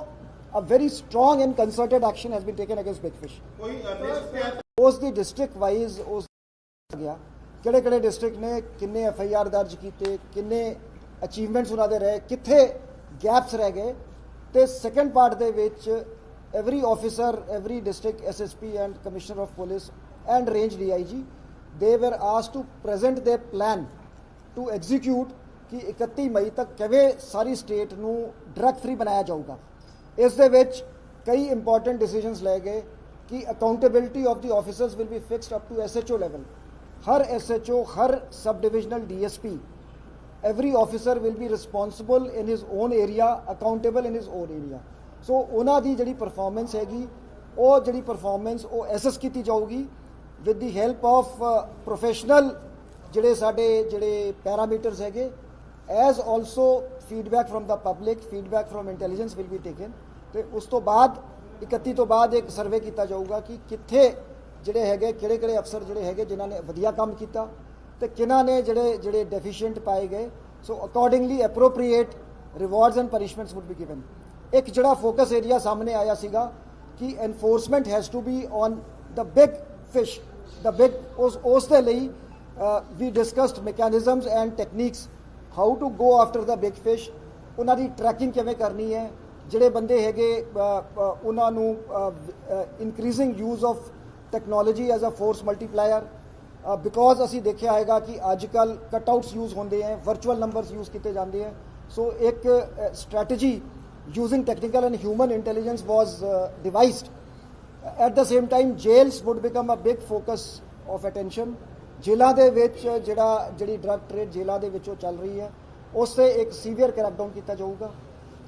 a very strong and concerted action has been taken against big fish ਉਸ ਦੀ ਡਿਸਟ੍ਰਿਕਟ ਵਾਈਜ਼ ਉਸ ਗਿਆ। ਕਿਹੜੇ ਕਿਹੜੇ ਡਿਸਟ੍ਰਿਕਟ ਨੇ ਕਿੰਨੇ ਐਫ ਆਈ ਆਰ ਦਰਜ ਕੀਤੇ ਕਿੰਨੇ ਅਚੀਵਮੈਂਟਸ ਉਹਨਾਂ ਦੇ ਰਹੇ ਕਿੱਥੇ ਗੈਪਸ ਰਹਿ ਗਏ। ਤੇ ਸੈਕੰਡ ਪਾਰਟ ਦੇ ਵਿੱਚ every officer every district S S P and commissioner of police and range D I G they were asked to present the plan to execute ਕਿ 31 ਮਈ ਤੱਕ ਕਿਵੇਂ ਸਾਰੀ ਸਟੇਟ ਨੂੰ ਡਰੱਗ ਫ੍ਰੀ ਬਣਾਇਆ ਜਾਊਗਾ। ਇਸ ਦੇ ਵਿੱਚ ਕਈ ਇੰਪੋਰਟੈਂਟ ਡਿਸੀਜਨਸ ਲਏ ਗਏ ਕਿ accountability of the officers will be fixed up to SHO level Har SHO Har sub divisional DSP every officer will be responsible in his own area accountable in his own area so ਉਹਨਾਂ ਦੀ ਜਿਹੜੀ performance ਹੈਗੀ, ਉਹ ਜਿਹੜੀ performance ਉਹ assess ਕੀਤੀ ਜਾਊਗੀ with the help of professional ਜਿਹੜੇ ਸਾਡੇ, ਜਿਹੜੇ ਪੈਰਾਮੀਟਰਸ ਹੈਗੇ as also feedback from the public feedback from intelligence will be taken ਤੇ ਉਸ ਤੋਂ ਬਾਅਦ 31 ਤੋਂ ਬਾਅਦ ਇੱਕ ਸਰਵੇ ਕੀਤਾ ਜਾਊਗਾ ਕਿ ਕਿੱਥੇ ਜਿਹੜੇ ਹੈਗੇ, ਕਿਹੜੇ ਕਿਹੜੇ ਅਫਸਰ ਜਿਹੜੇ ਹੈਗੇ ਜਿਨ੍ਹਾਂ ਨੇ ਵਧੀਆ ਕੰਮ ਕੀਤਾ ਤੇ ਕਿਹਨਾਂ ਨੇ ਜਿਹੜੇ ਜਿਹੜੇ ਡੈਫੀਸ਼ੀਐਂਟ ਪਾਏ ਗਏ। So accordingly appropriate rewards and punishments would be given ਇੱਕ ਜਿਹੜਾ ਫੋਕਸ ਏਰੀਆ ਸਾਹਮਣੇ ਆਇਆ ਸੀਗਾ ਕਿ enforcement has to be on the big fish the big ਉਸ ਉਸ ਦੇ ਲਈ ਵੀ discussed mechanisms and techniques how to go after the big fish ਉਹਨਾਂ ਦੀ ਟਰੈਕਿੰਗ ਕਿਵੇਂ ਕਰਨੀ ਹੈ? ਜਿਹੜੇ ਬੰਦੇ ਹੈਗੇ ਉਹਨਾਂ ਨੂੰ increasing use of technology as a force multiplier because ਅਸੀਂ ਦੇਖਿਆ ਹੈਗਾ ਕਿ ਅੱਜ ਕੱਲ ਕਟਆਊਟਸ ਯੂਜ਼ ਹੁੰਦੇ ਹੈ ਵਰਚੁਅਲ ਨੰਬਰਸ ਯੂਜ਼ ਕੀਤੇ ਜਾਂਦੇ ਹੈ। ਸੋ ਇੱਕ strategy using technical and human intelligence was devised at the same time jails would become a big focus of attention ਜੇਲ੍ਹਾਂ ਦੇ ਵਿੱਚ ਜਿਹੜਾ ਜਿਹੜੀ ਡਰਗ ਟ੍ਰੇਡ ਜੇਲ੍ਹਾਂ ਦੇ ਵਿੱਚੋਂ ਚੱਲ ਰਹੀ ਹੈ ਉਸ ਤੇ ਇੱਕ ਸੀਵੀਅਰ ਕ੍ਰੈਕਡਾਊਨ ਕੀਤਾ ਜਾਊਗਾ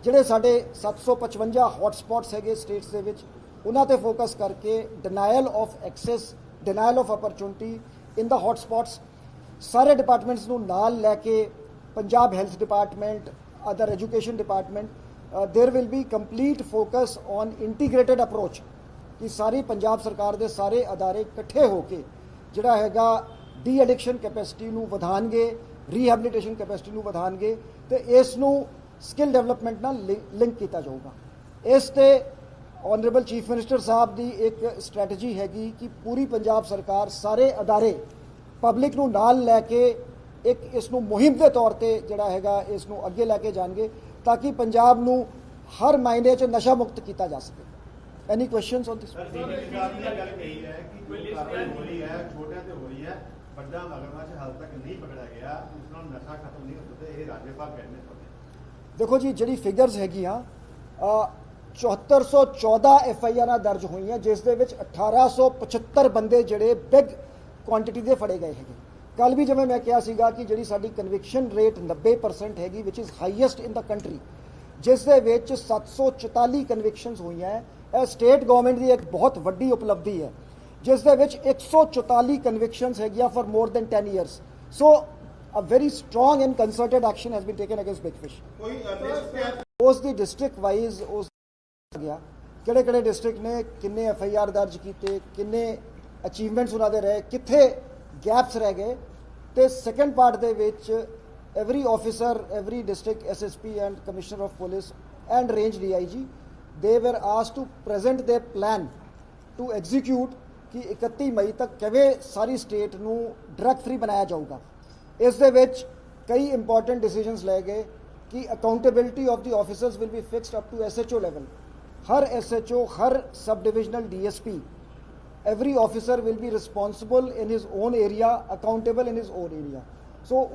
ਜਿਹੜੇ ਸਾਡੇ 755 ਹੌਟਸਪੌਟਸ ਹੈਗੇ ਸਟੇਟਸ ਦੇ ਵਿੱਚ ਉਹਨਾਂ ਤੇ ਫੋਕਸ ਕਰਕੇ denial of access denial of opportunity in the hotspots ਸਾਰੇ ਡਿਪਾਰਟਮੈਂਟਸ ਨੂੰ ਨਾਲ ਲੈ ਕੇ Punjab health department other education department there will be complete focus on integrated approach ਕਿ ਸਾਰੀ ਪੰਜਾਬ ਸਰਕਾਰ ਦੇ ਸਾਰੇ ਅਦਾਰੇ ਇਕੱਠੇ ਹੋ ਕੇ ਜਿਹੜਾ ਹੈਗਾ ਡੀ ਐਡਿਕਸ਼ਨ ਕੈਪੈਸਿਟੀ ਨੂੰ ਵਧਾਣਗੇ ਰੀਹੈਬਿਲਿਟੇਸ਼ਨ ਕੈਪੈਸਿਟੀ ਨੂੰ ਵਧਾਣਗੇ ਤੇ ਇਸ ਨੂੰ ਸਕਿੱਲ ਡਿਵੈਲਪਮੈਂਟ ਨਾਲ ਲਿੰਕ ਕੀਤਾ ਜਾਊਗਾ। ਇਸ ਤੇ ਆਨਰੇਬਲ ਚੀਫ ਮਿਨਿਸਟਰ ਸਾਹਿਬ ਦੀ ਇੱਕ ਸਟ੍ਰੈਟਜੀ ਹੈਗੀ ਕਿ ਪੂਰੀ ਪੰਜਾਬ ਸਰਕਾਰ ਸਾਰੇ ਅਦਾਰੇ ਪਬਲਿਕ ਨੂੰ ਨਾਲ ਲੈ ਕੇ ਇੱਕ ਇਸ ਨੂੰ ਮੁਹਿੰਮ ਦੇ ਤੌਰ ਤੇ ਜਿਹੜਾ ਹੈਗਾ ਇਸ ਨੂੰ ਅੱਗੇ ਲੈ ਕੇ ਜਾਣਗੇ ਤਾਂ ਕਿ ਪੰਜਾਬ ਨੂੰ ਹਰ ਮਾਇਨੇ 'ਚ ਨਸ਼ਾ ਮੁਕਤ ਕੀਤਾ ਜਾ ਸਕੇ। Any questions on this sir DGP ਨੇ ਗੱਲ ਕਹੀ ਹੈ ਕਿ ਜੋ ਕਾਰਵਾਈ ਹੈ ਛੋਟਿਆਂ ਤੇ ਹੋਈ ਹੈ ਵੱਡਾ ਮਗਰਮੱਛ ਹਾਲ ਤੱਕ ਨਹੀਂ ਪਕੜਿਆ ਗਿਆ ਉਸ ਨਾਲ ਨਸ਼ਾ ਖਤਮ ਨਹੀਂ ਹੋ ਇਹ ਰਾਜੇਪਾਲ ਕਹਿੰਦੇ ਦੇਖੋ ਜੀ ਜਿਹੜੀ ਫਿਗਰਸ ਹੈਗੀਆਂ ਅ, 7414 ਐਫ ਆਈ ਆਰਾਂ ਦਰਜ ਹੋਈਆਂ ਜਿਸ ਦੇ ਵਿੱਚ 1875 ਬੰਦੇ ਜਿਹੜੇ ਬਿਗ ਕੁਆਂਟੀਟੀ ਦੇ ਫੜੇ ਗਏ ਹੈਗੇ ਕੱਲ ਵੀ ਜਿਵੇਂ ਮੈਂ ਕਿਹਾ ਸੀਗਾ ਕਿ ਜਿਹੜੀ ਸਾਡੀ ਕਨਵਿਕਸ਼ਨ ਰੇਟ 90% ਹੈਗੀ which is highest in the country ਜਿਸ ਦੇ ਵਿੱਚ 744 ਕਨਵਿਕਸ਼ਨਸ ਹੋਈਆਂ ਹੈ। ਇਹ ਸਟੇਟ ਗਵਰਨਮੈਂਟ ਦੀ ਇੱਕ ਬਹੁਤ ਵੱਡੀ ਉਪਲਬਧੀ ਹੈ ਜਿਸ ਦੇ ਵਿੱਚ 144 ਕਨਵਿਕਸ਼ਨਸ ਹੈਗੀਆਂ for more than 10 years so a very strong and concerted action has been taken against big fish ਉਸ ਦੀ ਡਿਸਟ੍ਰਿਕਟ ਵਾਈਜ਼ ਉਸ ਗਿਆ। ਕਿਹੜੇ ਕਿਹੜੇ ਡਿਸਟ੍ਰਿਕਟ ਨੇ ਕਿੰਨੇ ਐਫ ਆਈ ਆਰ ਦਰਜ ਕੀਤੇ ਕਿੰਨੇ ਅਚੀਵਮੈਂਟਸ ਉਹਨਾਂ ਦੇ ਰਹੇ ਕਿੱਥੇ ਗੈਪਸ ਰਹਿ ਗਏ। ਤੇ ਸੈਕੰਡ ਪਾਰਟ ਦੇ ਵਿੱਚ every officer every district S S P and commissioner of police and range D I G ਦੇ were asked to present the plan to execute ਕਿ 31 ਮਈ ਤੱਕ ਕਿਵੇਂ ਸਾਰੀ ਸਟੇਟ ਨੂੰ ਡਰੱਗ ਫ੍ਰੀ ਬਣਾਇਆ ਜਾਊਗਾ। ਇਸ ਦੇ ਵਿੱਚ ਕਈ ਇੰਪੋਰਟੈਂਟ ਡਿਸੀਜਨਸ ਲਏ ਗਏ ਕਿ accountability of the officers will be fixed up to SHO level Har SHO Har sub divisional DSP every officer will be responsible in his own area, accountable in his own area so